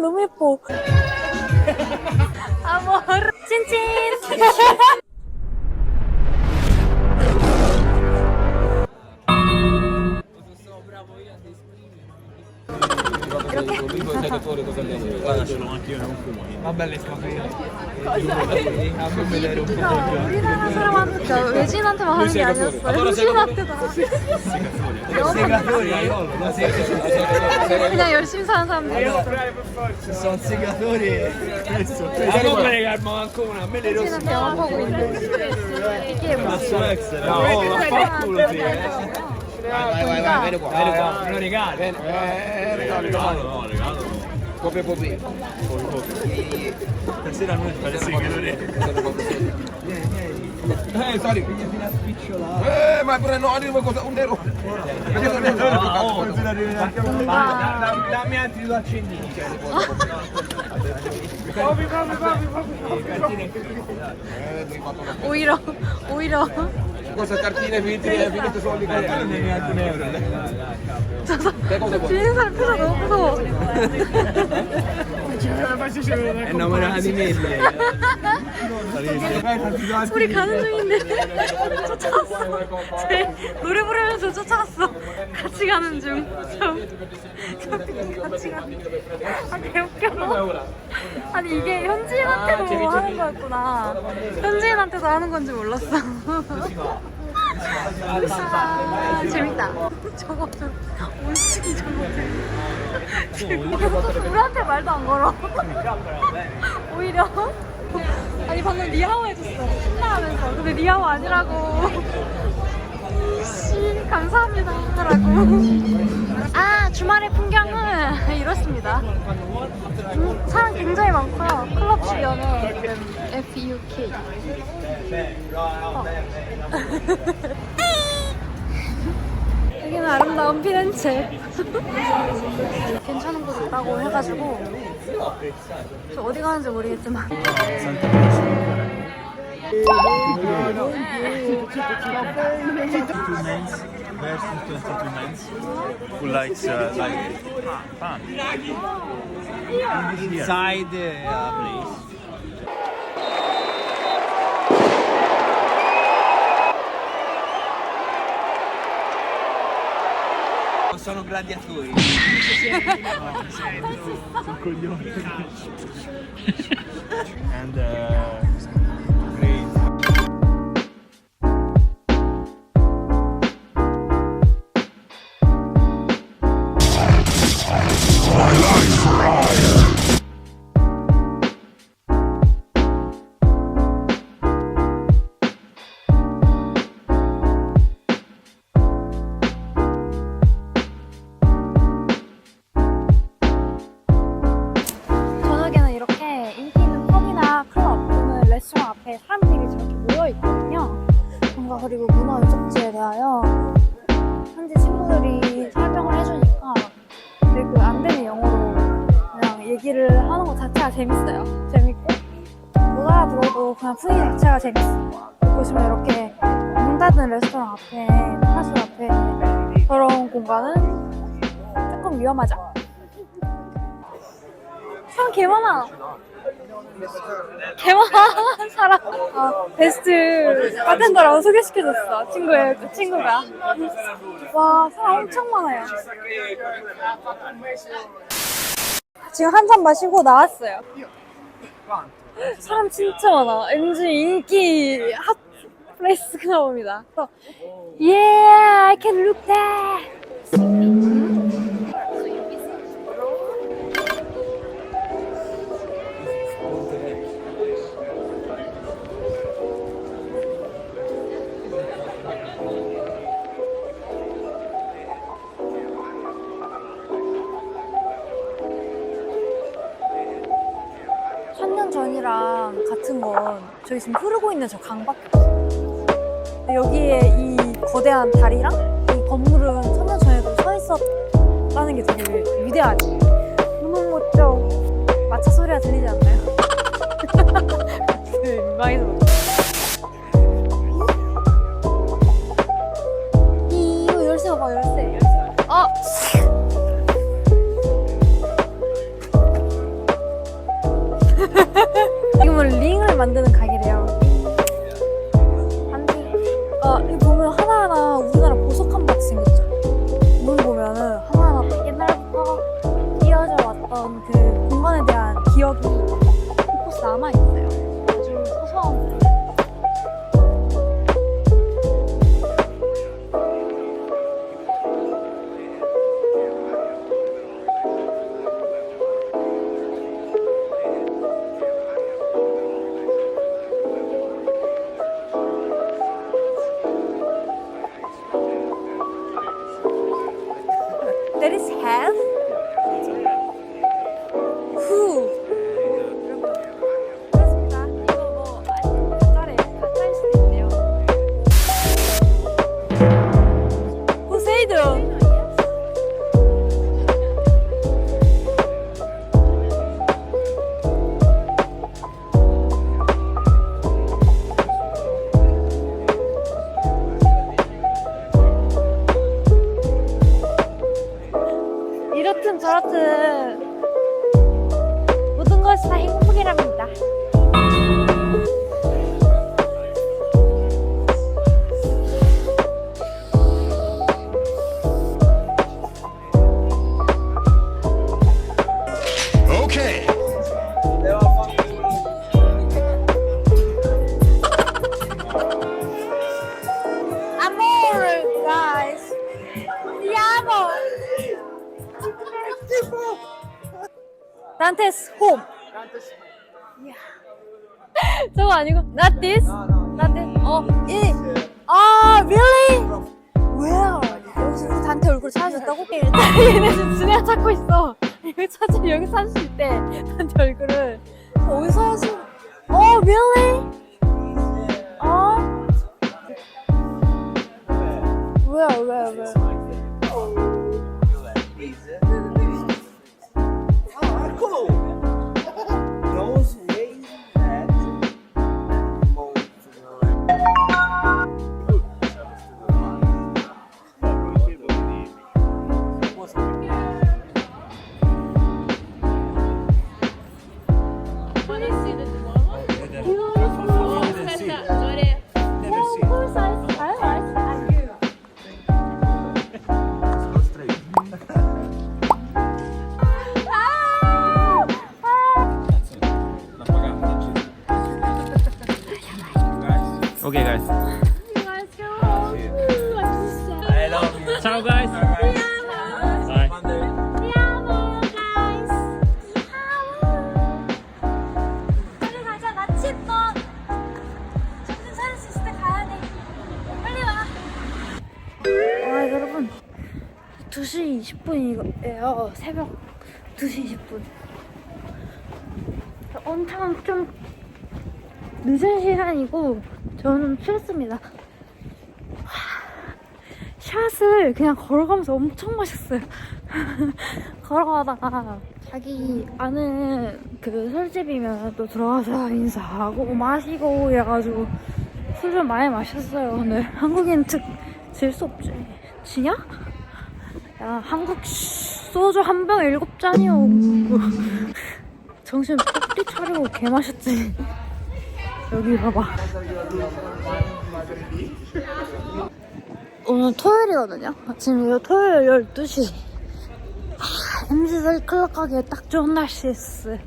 너무 예뻐. 아모르 찐찐. io, non fumo. Vabbè, le scaffe. 우리나라 사람한테 외진한테만 하는 게 아니었어요. 현지인한테도. Segatori, no, segatori. 그냥 열심히 사는 사람들이었어. Sono segatori. Adesso. Ma non me ne calmo anche una, me ne 현지는 병원하고 있는 이게 뭐지? No, vaffanculo sì, eh. Vai, vai, vai, vieni qua, vieni qua. Me lo regali? Eh, regalo, regalo. Come Popè. Come Popè. Stasera non è facile che non è. Eh, sorry. Eh, ma pure no, arrivo cosa, un nero. Dammi altri due accendini. Popi, popi, popi, popi. Uiro, uiro. Questa cartina finita, finita soldi. Non è neanche un euro. Te cosa vuoi? 빌린 사람 표정 너무 무서워. È innamorata di me. 우리 가는 중인데 쫓아왔어. 제 노래 부르면서 쫓아왔어. 같이 가는 중. 저, 저 같이 가는 중. 아 개웃겨. 아니 이게 현지인한테도 하는 거였구나. 현지인한테도 하는 건지 몰랐어. 아, 재밌다. 저거 좀 올치기 저거. 우리한테 말도 안 걸어. 오히려. 아니 방금 리하오 해줬어. 신나하면서. 근데 리하오 아니라고. 씨 감사합니다 하라고. 아 주말의 풍경은 이렇습니다. 음, 사람 굉장히 많고요. 클럽 주변에 FUK. 어. 아름다운 피렌체. 괜찮은 곳 있다고 해가지고 저 어디 가는지 모르겠지만 two names, versus 22 names, who likes uh, like fun. Inside, uh, please. Sono gladiatori. And uh, 그리고 문화 유적지에 대하여 현지 친구들이 설명을 해주니까 되게 그안 되는 영어로 그냥 얘기를 하는 것 자체가 재밌어요. 재밌고 못 알아들어도 그냥 분위기 자체가 재밌어요. 보시면 이렇게 문 닫은 레스토랑 앞에, 파스 앞에 그런 공간은 조금 위험하죠. 사람 개 많아. 개 많아 사람. 아, 베스트 바텐더라고 소개시켜줬어 친구의 그 친구가. 와 사람 엄청 많아요. 지금 한 잔 마시고 나왔어요. 사람 진짜 많아. 왠지 인기 핫 플레이스가 봅니다. 그래서, Yeah, I can look that. 저기 지금 흐르고 있는 저 강밖에 여기에 이 거대한 다리랑 이 건물은 저렇든 모든 것이 다 행복이랍니다. Dante's home. Yeah. 저거 아니고 not this, not this. 어, 이. 아, really? Where? 여기서 단테 얼굴 찾아줬다고? 얘네 지금 진짜 찾고 있어. 이거 찾으 여기 찾을 수 있대. 단테 얼굴을 어디서 하지? 어, 와. 아, 여러분. 2시 20분이에요. 새벽 2시 20분. 온탕 좀 늦은 시간이고, 저는 취했습니다. 샷을 그냥 걸어가면서 엄청 마셨어요. 걸어가다가 자기 아는 그 술집이면 또 들어가서 인사하고 마시고 이래가지고 술 좀 많이 마셨어요. 오늘 한국인 특 질 수 없지. 지냐? 야 한국 소주 한 병 일곱 잔이요. 정신 똑띠 차리고 개 마셨지. 여기 봐봐. 오늘 토요일이거든요. 지금 이거 토요일 12시. 아, MZ 클럽 가기에 딱 좋은 날씨였어요.